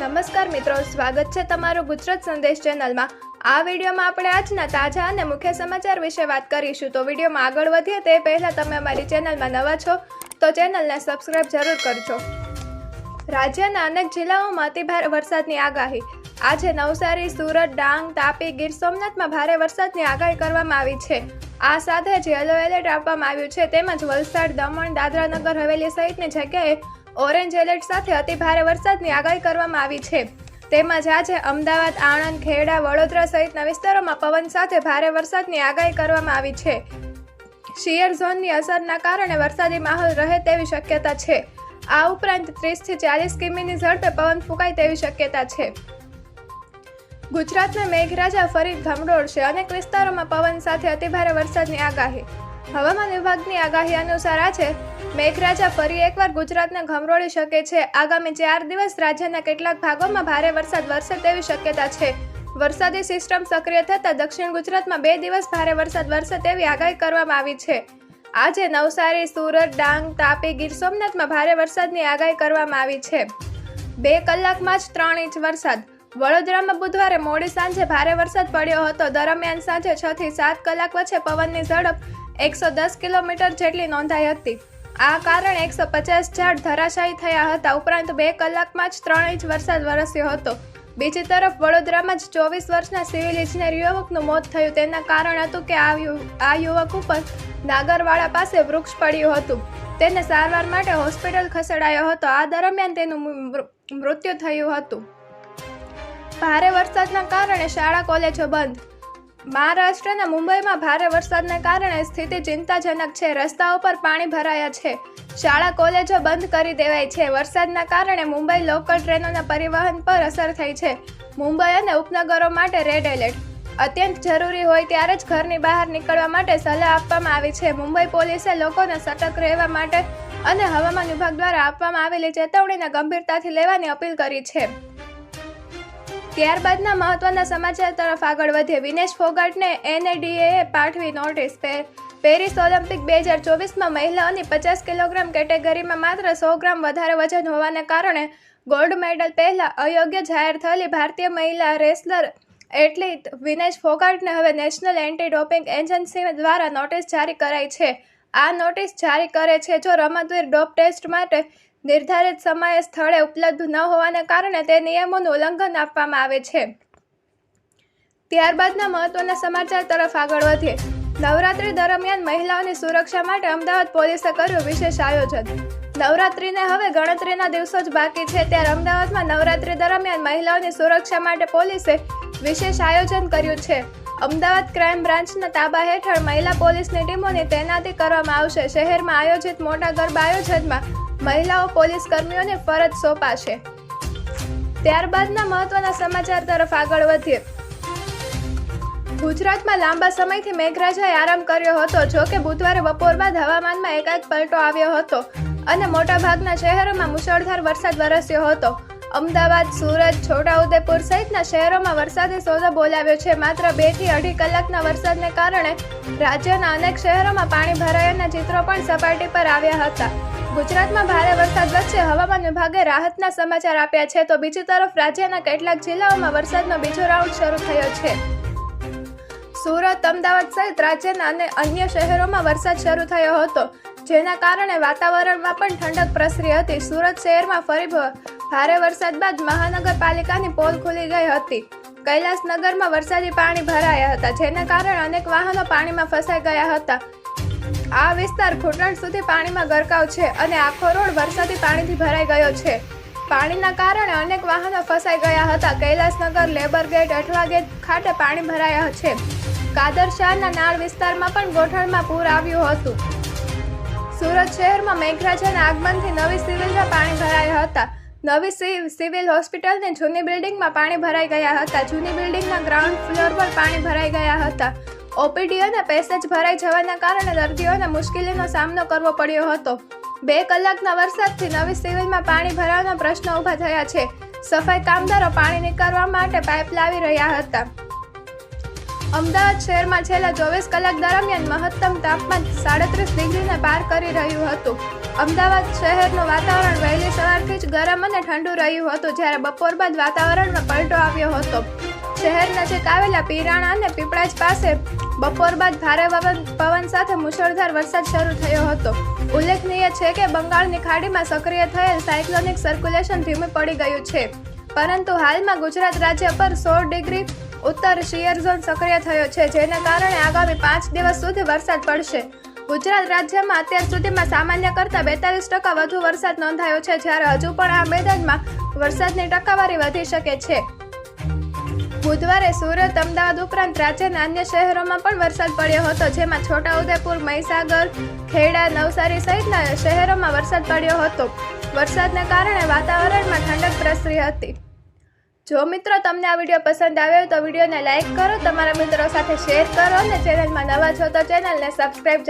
નમસ્કાર મિત્રો, સ્વાગત છે તમારું ગુજરાત સંદેશ ચેનલમાં. આ વિડીયોમાં આપણે આજના તાજા અને મુખ્ય સમાચાર વિશે વાત કરીશું. તો વિડીયોમાં આગળ વધીએ તે પહેલાં તમે અમારી ચેનલમાં નવા છો, તો ચેનલને સબસ્ક્રાઇબ જરૂર કરજો. રાજ્યના અનેક જિલ્લાઓમાં અતિભારે વરસાદની આગાહી. આજે નવસારી, સુરત, ડાંગ, તાપી, ગીર સોમનાથમાં ભારે વરસાદની આગાહી કરવામાં આવી છે. આ સાથે જ યલો એલર્ટ આપવામાં આવ્યું છે. તેમજ વલસાડ, દમણ દાદરાનગર હવેલી સહિતની જગ્યાએ ઓરેન્જ એલર્ટ સાથે અતિ ભારે વરસાદની આગાહી કરવામાં આવી છે. તેમજ આજે અમદાવાદ, આણંદ, ખેડા, વડોદરા સહિતના વિસ્તારોમાં પવન સાથે ભારે વરસાદની આગાહી કરવામાં આવી છે. શિયર ઝોનની અસરના કારણે વરસાદી માહોલ રહે તેવી શક્યતા છે. આ ઉપરાંત ત્રીસથી ચાલીસ કિમીની ઝડપે પવન ફૂંકાય તેવી શક્યતા છે. ગુજરાતના મેઘરાજા ફરી ધમડોળશે અનેક વિસ્તારોમાં પવન સાથે અતિભારે વરસાદની આગાહી. હવામાન વિભાગની આગાહી અનુસાર આજે મેઘરાજા ફરી એકવાર ગુજરાતને ઘમરોળી શકે છે. આગામી ચાર દિવસ રાજ્યના કેટલાક ભાગોમાં ભારે વરસાદ વરસે તેવી શક્યતા છે. વરસાદી સિસ્ટમ સક્રિય થતાં દક્ષિણ ગુજરાતમાં બે દિવસ ભારે વરસાદ વરસે તેવી આગાહી કરવામાં આવી છે. આજે નવસારી, સુરત, ડાંગ, તાપી, ગીર સોમનાથમાં ભારે વરસાદની આગાહી કરવામાં આવી છે. બે કલાકમાં જ ત્રણ ઇંચ વરસાદ. વડોદરામાં બુધવારે મોડી સાંજે ભારે વરસાદ પડ્યો હતો. દરમિયાન સાંજે છ થી સાત કલાક વચ્ચે પવનની ઝડપ એકસો દસ કિલોમીટર જેટલી નોંધાઈ હતી. આ કારણે એકસો પચાસ ઝાડ ધરાશાયી થયા હતા. ઉપરાંત બે કલાકમાં જ ત્રણ ઇંચ વરસાદ વરસ્યો હતો. બીજી તરફ, વડોદરામાં જ ચોવીસ વર્ષના સિવિલ ઇજનેર યુવકનું મોત થયું. તેના કારણ હતું કે આ યુવક ઉપર નાગરવાડા પાસે વૃક્ષ પડ્યું હતું. તેને સારવાર માટે હોસ્પિટલ ખસેડાયો હતો. આ દરમિયાન તેનું મૃત્યુ થયું હતું. ભારે વરસાદના કારણે શાળા, કોલેજો બંધ. મહારાષ્ટ્રના મુંબઈમાં ભારે વરસાદને કારણે સ્થિતિ ચિંતાજનક છે. રસ્તાઓ પર પાણી ભરાયા છે. શાળા, કોલેજો બંધ કરી દેવાઈ છે. વરસાદના કારણે મુંબઈ લોકલ ટ્રેનોના પરિવહન પર અસર થઈ છે. મુંબઈ અને ઉપનગરો માટે રેડ એલર્ટ. અત્યંત જરૂરી હોય ત્યારે જ ઘરની બહાર નીકળવા માટે સલાહ આપવામાં આવી છે. મુંબઈ પોલીસે લોકોને સતર્ક રહેવા માટે અને હવામાન વિભાગ દ્વારા આપવામાં આવેલી ચેતવણીને ગંભીરતાથી લેવાની અપીલ કરી છે. ત્યારબાદના મહત્વના સમાચાર તરફ આગળ વધીએ. વિનેશ ફોગાટને એનએડીએ પાઠવી નોટિસ પે- પેરિસ ઓલિમ્પિક બે હજાર ચોવીસમાં મહિલાઓની પચાસ કિલોગ્રામ કેટેગરીમાં માત્ર સો ગ્રામ વધારે વજન હોવાને કારણે ગોલ્ડ મેડલ પહેલા અયોગ્ય જાહેર થયેલી ભારતીય મહિલા રેસલર એથ્લીટ વિનેશ ફોગાટને હવે નેશનલ એન્ટી ડોપિંગ એજન્સી દ્વારા નોટિસ જારી કરાઈ છે. આ નોટિસ જારી કરે છે જો રમતવીર ડોપ ટેસ્ટ માટે નિર્ધારિત સમયે સ્થળે ઉપલબ્ધ ન હોવાને કારણે તે નિયમોનું ઉલ્લંઘન આપવામાં આવે છે. ત્યારબાદના મહત્વના સમાચાર તરફ આગળ વધીએ. નવરાત્રી દરમિયાન મહિલાઓની સુરક્ષા માટે અમદાવાદ પોલીસે કર્યું વિશેષ આયોજન. નવરાત્રીને હવે ગણતરીના દિવસો જ બાકી છે, ત્યારે અમદાવાદમાં નવરાત્રી દરમિયાન મહિલાઓની સુરક્ષા માટે પોલીસે વિશેષ આયોજન કર્યું છે. અમદાવાદ ક્રાઇમ બ્રાન્ચના તાબા હેઠળ મહિલા પોલીસની ટીમોની તૈનાતી કરવામાં આવશે. શહેરમાં આયોજિત મોટા ગરબા આયોજનમાં મહિલાઓ પોલીસ કર્મીઓને ફરજ સોંપાશે. ત્યારબાદના મહત્વના સમાચાર તરફ આગળ વધીએ. ગુજરાતમાં લાંબા સમયથી મેઘરાજાએ આરામ કર્યો હતો, જો કે બુધવારે બપોર બાદ હવામાનમાં એકાએક પલટો આવ્યો હતો અને મોટાભાગના શહેરોમાં મુશળધાર વરસાદ વરસ્યો હતો. અમદાવાદ, સુરત, છોટાઉદેપુર સહિતના શહેરોમાં વરસાદે સોદો બોલાવ્યો છે. માત્ર બેથી અઢી કલાકના વરસાદને કારણે રાજ્યના અનેક શહેરોમાં પાણી ભરાયાના ચિત્રો પણ સપાટી પર આવ્યા હતા. ગુજરાતમાં ભારે વરસાદ વચ્ચે હવામાન વિભાગે રાહતના સમાચાર આપ્યા છે, તો બીજી તરફ રાજ્યના કેટલાક જિલ્લાઓમાં વરસાદનો બીજો રાઉન્ડ શરૂ થયો છે. સુરત, અમદાવાદ સહિત રાજ્યના અને અન્ય શહેરોમાં વરસાદ શરૂ થયો હતો, જેના કારણે વાતાવરણમાં પણ ઠંડક પ્રસરી હતી. સુરત શહેરમાં ફરી ભારે વરસાદ બાદ મહાનગરપાલિકાની પોલ ખુલી ગઈ હતી. કૈલાસનગરમાં વરસાદી પાણી ભરાયા હતા, જેના કારણે અનેક વાહનો પાણીમાં ફસાઈ ગયા હતા. આ વિસ્તાર ઘૂંટણ સુધી પાણીમાં ગરકાવ છે અને આખો રોડ વરસાદી પાણીથી ભરાઈ ગયો છે. પાણીના કારણે અનેક વાહનો ફસાઈ ગયા હતા. Kailashnagar, labour gate, Athwa gate ખાતે પાણી ભરાયા છે. કાદર શહેરના નાળ વિસ્તારમાં પણ ગોઠણમાં પૂર આવ્યું હતું. સુરત શહેરમાં મેઘરાજાના આગમનથી નવી સિવિલમાં પાણી ભરાયા હતા. નવી સિવિલ હોસ્પિટલની જૂની બિલ્ડિંગમાં પાણી ભરાઈ ગયા હતા. જૂની બિલ્ડિંગના ગ્રાઉન્ડ ફ્લોર પર પાણી ભરાઈ ગયા હતા. ઓપીડી અને પેસેજ ભરાઈ જવાના કારણે દર્દીઓને મુશ્કેલીનો સામનો કરવો પડ્યો હતો. બે કલાકના વરસાદથી નવી સિવિલમાં પાણી ભરાવાના પ્રશ્નો ઊભા થયા છે. સફાઈ કામદારો પાણી નીકાળવા માટે પાઇપ લાવી રહ્યા હતા. અમદાવાદ શહેરમાં છેલ્લા ચોવીસ કલાક દરમિયાન મહત્તમ તાપમાન સાડત્રીસ ડિગ્રીને પાર કરી રહ્યું હતું. અમદાવાદ શહેરનું વાતાવરણ વહેલી સવારથી જ ગરમ અને ઠંડુ રહ્યું હતું, જ્યારે બપોર બાદ વાતાવરણમાં પલટો આવ્યો હતો. શહેર નજીક આવેલા પીરાણા અને પીપળાજ પાસે બપોર બાદ ભારે પવન સાથે મુશળધાર વરસાદ શરૂ થયો હતો. ઉલ્લેખનીય છે કે બંગાળની ખાડીમાં સક્રિય થયેલ સાયક્લોનિક સર્ક્યુલેશન ધીમું પડી ગયું છે. પરંતુ હાલમાં ગુજરાત રાજ્ય પર સોળ ડિગ્રી ઉત્તર શિયર ઝોન સક્રિય થયો છે, જેના કારણે આગામી પાંચ દિવસ સુધી વરસાદ પડશે. ગુજરાત રાજ્યમાં અત્યાર સુધીમાં સામાન્ય કરતાં બેતાલીસ ટકા વધુ વરસાદ નોંધાયો છે, જ્યારે હજુ પણ આ મેદાનમાં વરસાદની ટકાવારી વધી શકે છે. બુધવારે સુરત, અમદાવાદ ઉપરાંત રાજ્યના અન્ય શહેરોમાં પણ વરસાદ પડ્યો હતો, જેમાં છોટાઉદેપુર મહીસાગર, ખેડા, નવસારી સહિતના શહેરોમાં વરસાદ પડ્યો હતો. વરસાદને કારણે વાતાવરણમાં ઠંડક પ્રસરી હતી. જો મિત્રો તમને આ વીડિયો પસંદ આવ્યો તો વિડીયોને લાઇક કરો, તમારા મિત્રો સાથે શેર કરો અને ચેનલમાં નવા છો તો ચેનલને સબસ્ક્રાઈબ